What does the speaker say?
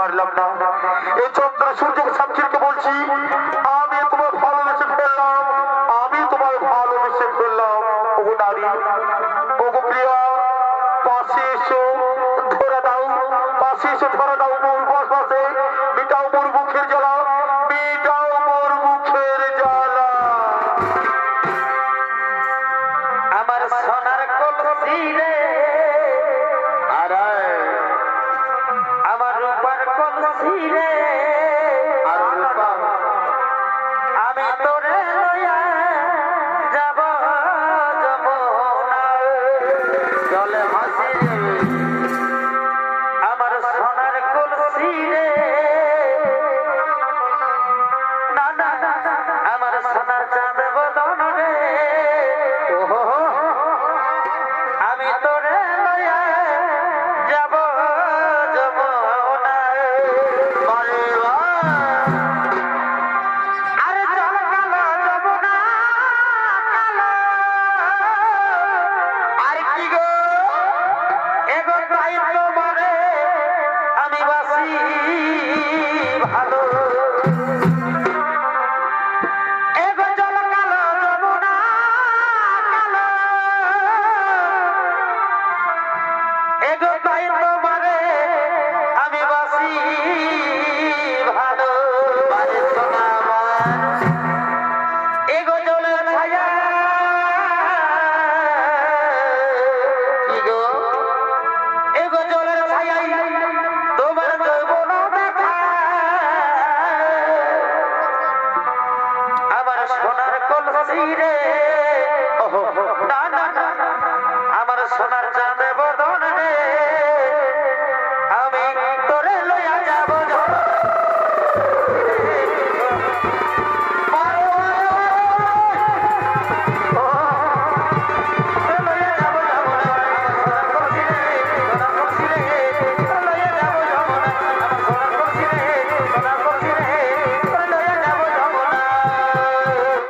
পারলাম না। এই চন্দ্র সূর্যকে সাক্ষীকে